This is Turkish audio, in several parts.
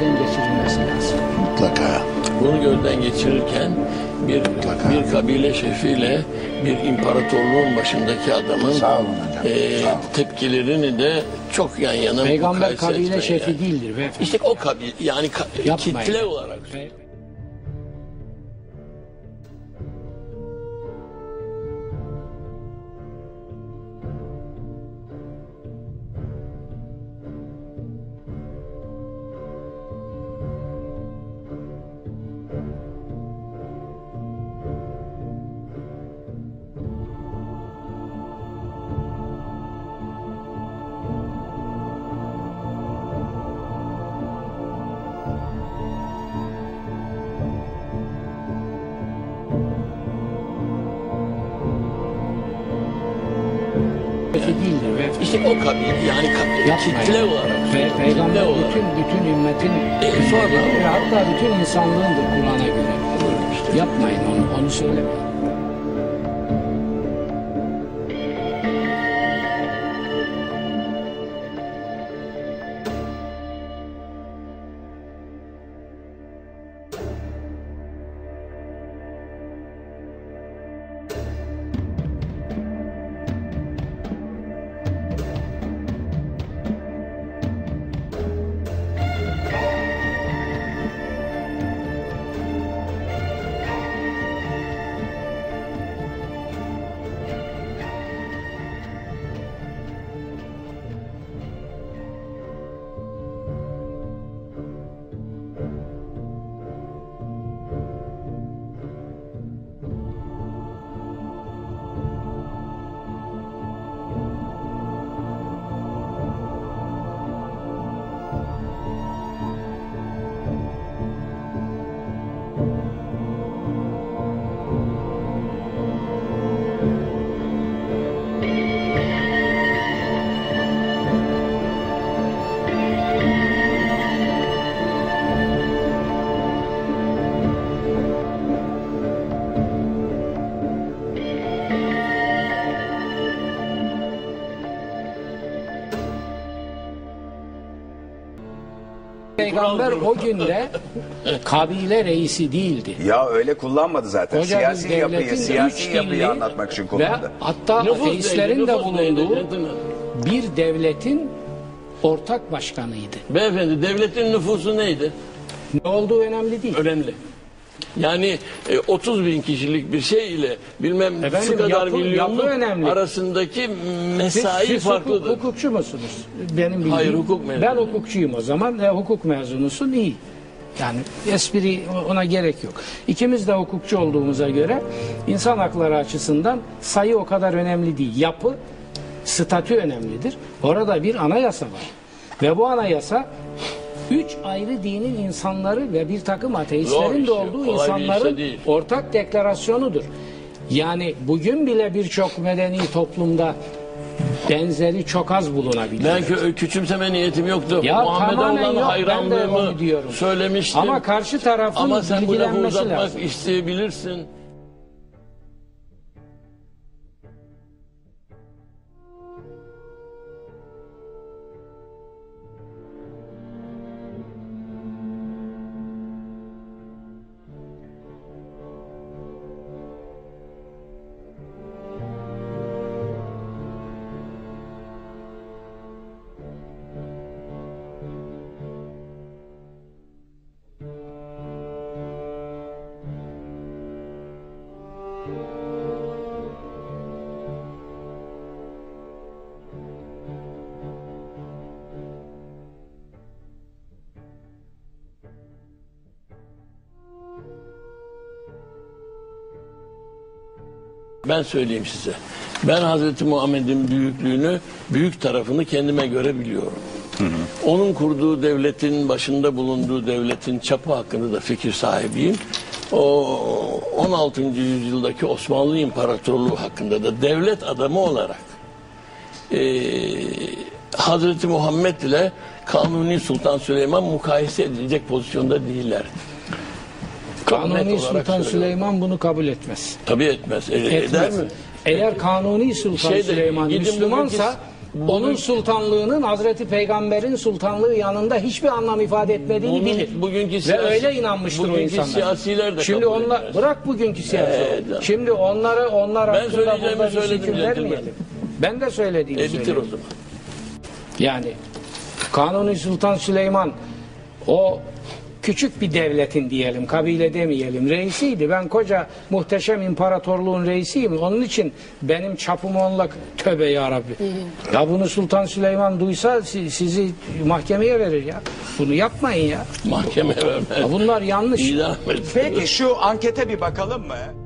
gözden geçirilmesi lazım. Mutlaka. Bunu gözden geçirirken bir Mutlaka. bir kabile şefiyle bir imparatorluğun başındaki adamın Sağ olun hocam. E, Sağ olun. tepkilerini de çok yan yana Peygamber kabile şefi yani. değildir beyefendi. İşte o kabile yani ka, kitle olarak. Pe İşte o kabile yani ka- Yapmayın. kitle olarak. Kitle peygamber olarak. bütün bütün ümmetin E, sonra hatta bütün insanlığındır Kur'an'a göre. işte. Yapmayın onu, onu söylemeyin. Peygamber o günde kabile reisi değildi. Ya öyle kullanmadı zaten. Koca bir siyasi yapıyı, devletin siyasi yapıyı anlatmak için Ve kullandı. hatta ateistlerin de bulunduğu bir devletin ortak başkanıydı. Beyefendi devletin nüfusu neydi? Ne olduğu önemli değil. Önemli. Yani e, 30 bin kişilik bir şey ile bilmem Efendim, şu kadar yapı- milyonluk yapı önemli. arasındaki mesai siz farklıdır. hukuk, hukukçu musunuz? Benim bildiğim. Hayır, hukuk mezunu. Ben hukukçuyum o zaman. E, hukuk mezunusun iyi. Yani espri ona gerek yok. İkimiz de hukukçu olduğumuza göre insan hakları açısından sayı o kadar önemli değil. Yapı, statü önemlidir. Orada bir anayasa var. Ve bu anayasa üç ayrı dinin insanları ve bir takım Zor ateistlerin iş de olduğu kolay bir iş de insanların ortak deklarasyonudur. Yani bugün bile birçok medeni toplumda benzeri çok az bulunabilir. Ben kö- küçümseme niyetim yoktu. Ya Muhammed'e olan yok. Hayranlığımı söylemiştim. Ama karşı tarafın Ama sen bu lafı uzatmak lazım. isteyebilirsin. Ben söyleyeyim size. Ben Hazreti Muhammed'in büyüklüğünü, büyük tarafını kendime göre biliyorum. Onun kurduğu devletin, başında bulunduğu devletin çapı hakkında da fikir sahibiyim. O 16. yüzyıldaki Osmanlı İmparatorluğu hakkında da devlet adamı olarak eee Hazreti Muhammed ile Kanuni Sultan Süleyman mukayese edilecek pozisyonda değiller. Kanuni Sultan söylüyorum. Süleyman bunu kabul etmez. Tabii etmez. E- Eder Etmez. mi? Eğer Kanuni Sultan Şeyde, Süleyman Müslümansa onun sultanlığının Hazreti Peygamber'in sultanlığı yanında hiçbir anlam ifade etmediğini Bunun- bilir. bugünkü Ve siyasi- öyle inanmıştır o insanlar. siyasiler de Şimdi onlar etmez. bırak bugünkü siyasi. Ee, canım. Şimdi onlara onlar Ben hakkında burada bir söyledim hüküm gentleman. vermeyelim. Ben de söylediğimi E bitir o zaman. Yani Kanuni Sultan Süleyman o küçük bir devletin diyelim, kabile demeyelim, reisiydi. Ben koca muhteşem imparatorluğun reisiyim. Onun için benim çapım onunla tövbe ya Rabbi. Ya bunu Sultan Süleyman duysa si- sizi mahkemeye verir ya. Bunu yapmayın ya. Mahkeme vermez. ya bunlar yanlış. İdam et. Peki şu ankete bir bakalım mı?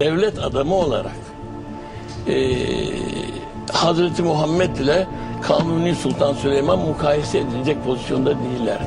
Devlet adamı olarak eee Hazreti Muhammed ile Kanuni Sultan Süleyman mukayese edilecek pozisyonda değillerdi.